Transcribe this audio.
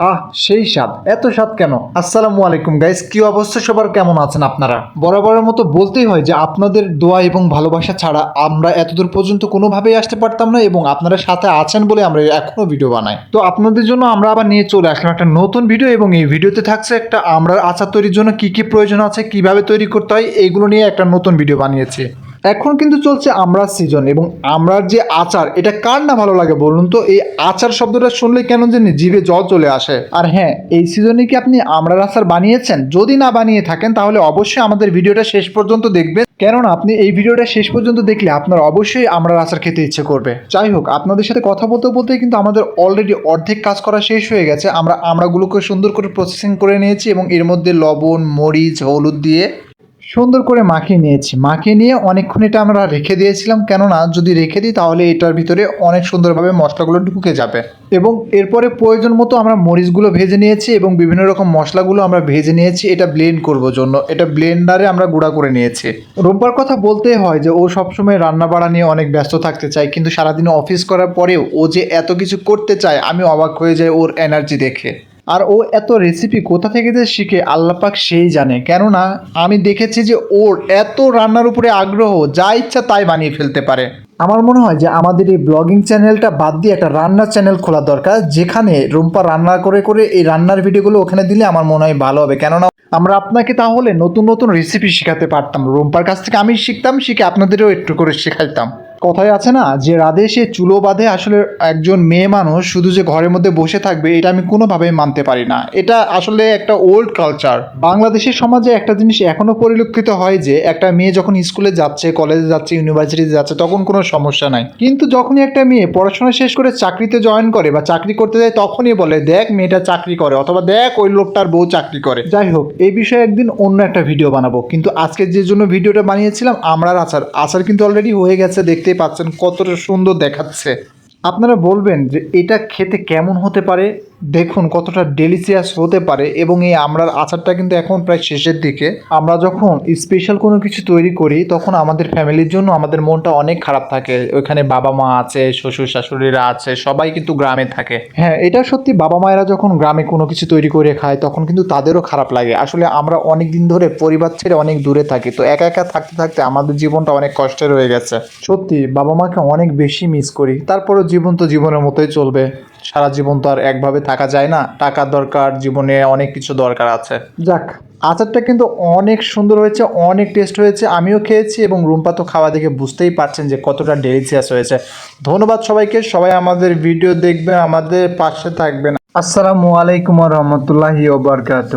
আহ, সেই স্বাদ। এত স্বাদ কেন? আসসালামু আলাইকুম গাইস কি অবস্থা? সবার কেমন আছেন আপনারা? বরাবরের মতো বলতেই হয় যে আপনাদের দোয়া এবং ভালোবাসা ছাড়া আমরা এতদূর পর্যন্ত কোনোভাবেই আসতে পারতাম না এবং আপনারা সাথে আছেন বলে আমরা এখনও ভিডিও বানাই। তো আপনাদের জন্য আমরা আবার নিয়ে চলে আসলাম একটা নতুন ভিডিও এবং এই ভিডিওতে থাকছে একটা আমরা আচার তৈরির জন্য কি কি প্রয়োজন আছে, কীভাবে তৈরি করতে হয়, এইগুলো নিয়ে একটা নতুন ভিডিও বানিয়েছি। এখন কিন্তু চলছে আমরা সিজন এবং আমরার যে আচার, এটা কার না ভালো লাগে বলুন তো? এই আচার শব্দটা শুনলে কেন জানি জিভে জল চলে আসে। আর হ্যাঁ এই সিজনে কি আপনি আমরার আচার বানিয়েছেন? যদি না বানিয়ে থাকেন, তাহলে অবশ্যই আমাদের ভিডিওটা শেষ পর্যন্ত দেখবেন। কেননা, আপনি এই ভিডিওটা শেষ পর্যন্ত দেখলে আপনার অবশ্যই আমরার আচার খেতে ইচ্ছে করবে। যাই হোক, আপনাদের সাথে কথা বলতে বলতে কিন্তু আমাদের অলরেডি অর্ধেক কাজ করা শেষ হয়ে গেছে। আমরা আমড়াগুলোকে সুন্দর করে প্রসেসিং করে নিয়েছি এবং এর মধ্যে লবণ, মরিচ, হলুদ দিয়ে সুন্দর করে মাখিয়ে নিয়েছি। মাখিয়ে নিয়ে অনেকক্ষণ এটা আমরা রেখে দিয়েছিলাম। কেননা যদি রেখে দিই তাহলে এটার ভিতরে অনেক সুন্দরভাবে মশলাগুলো ঢুকে যাবে। এবং এরপরে প্রয়োজন মতো আমরা মরিচগুলো ভেজে নিয়েছি এবং বিভিন্ন রকম মশলাগুলো আমরা ভেজে নিয়েছি। এটা ব্লেন্ড করব জন্য। এটা ব্লেন্ডারে আমরা গুঁড়া করে নিয়েছি। রোববার কথা বলতে হয় যে ও সবসময় রান্না বাড়া নিয়ে অনেক ব্যস্ত থাকতে চায়। কিন্তু সারাদিন অফিস করার পরেও ও যে এত কিছু করতে চায়, আমি অবাক হয়ে যাই ওর এনার্জি দেখে। আর ও এত রেসিপি কোথা থেকে যে শিখে আল্লাপাক সেই জানে। কেননা আমি দেখেছি যে ওর এত রান্নার উপরে আগ্রহ, যা ইচ্ছা তাই বানিয়ে ফেলতে পারে। আমার মনে হয় যে আমাদের এই ব্লগিং চ্যানেলটা বাদ দিয়ে একটা রান্নার চ্যানেল খোলা দরকার, যেখানে রুম্পা রান্না করে করে এই রান্নার ভিডিওগুলো ওখানে দিলে আমার মনে হয় ভালো হবে। কেননা আমরা আপনাকে তাহলে নতুন নতুন রেসিপি শেখাতে পারতাম। রুম্পার কাছ থেকে আমি শিখতাম, শিখে আপনাদেরও একটু করে শেখাইতাম। কথায় আছে না যে রাধে সে চুলো বাঁধে আসলে একজন মেয়ে মানুষ শুধু যে ঘরের মধ্যে বসে থাকবে, এটা আমি কোনোভাবেই মানতে পারি না। এটা আসলে একটা ওল্ড কালচার বাংলাদেশের সমাজে একটা জিনিস এখনও পরিলক্ষিত হয় যে, একটা মেয়ে যখন স্কুলে যাচ্ছে কলেজে যাচ্ছে ইউনিভার্সিটিতে যাচ্ছে, তখন কোনো সমস্যা নাই। কিন্তু যখনই একটা মেয়ে পড়াশোনা শেষ করে চাকরিতে জয়েন করে বা চাকরি করতে যায়, তখনই বলে, দেখ, মেয়েটা চাকরি করে, অথবা, দেখ, ওই লোকটার বউ চাকরি করে। যাই হোক, এই বিষয়ে একদিন অন্য একটা ভিডিও বানাবো। কিন্তু আজকে যে জন্য ভিডিওটা বানিয়েছিলাম আমরার আচার আচার কিন্তু অলরেডি হয়ে গেছে দেখতেই পাচ্ছেন কতটা সুন্দর দেখাচ্ছে। আপনারা বলবেন যে এটা খেতে কেমন হতে পারে? দেখুন কতটা ডেলিসিয়াস হতে পারে এবং এই আমরার আচারটা কিন্তু এখন প্রায় শেষের দিকে। আমরা যখন স্পেশাল কোনো কিছু তৈরি করি, তখন আমাদের ফ্যামিলির জন্য আমাদের মনটা অনেক খারাপ থাকে। ওইখানে বাবা মা আছে, শ্বশুর শাশুড়িরা আছে, সবাই কিন্তু গ্রামে থাকে। হ্যাঁ এটা সত্যি বাবা মায়েরা যখন গ্রামে কোনো কিছু তৈরি করে খায়, তখন কিন্তু তাদেরও খারাপ লাগে। আসলে আমরা অনেক দিন ধরে পরিবার ছেড়ে অনেক দূরে থাকি, তো একা একা থাকতে থাকতে আমাদের জীবনটা অনেক কষ্টের হয়ে গেছে। সত্যি, বাবা মাকে অনেক বেশি মিস করি। তারপরেও জীবন তো জীবনের মতোই চলবে। সারা জীবন তো আর একভাবে থাকা যায় না টাকা দরকার জীবনে অনেক কিছু দরকার আছে। যাক আচারটা কিন্তু অনেক সুন্দর হয়েছে অনেক টেস্ট হয়েছে আমিও খেয়েছি এবং রুম্পা তো খাওয়া দেখে বুঝতেই পারছেন যে কতটা ডেলিসিয়াস হয়েছে। ধন্যবাদ সবাইকে সবাই আমাদের ভিডিও দেখবেন আমাদের পাশে থাকবেন। আসসালামু আলাইকুম রহমতুল্লাহি ওবরকাত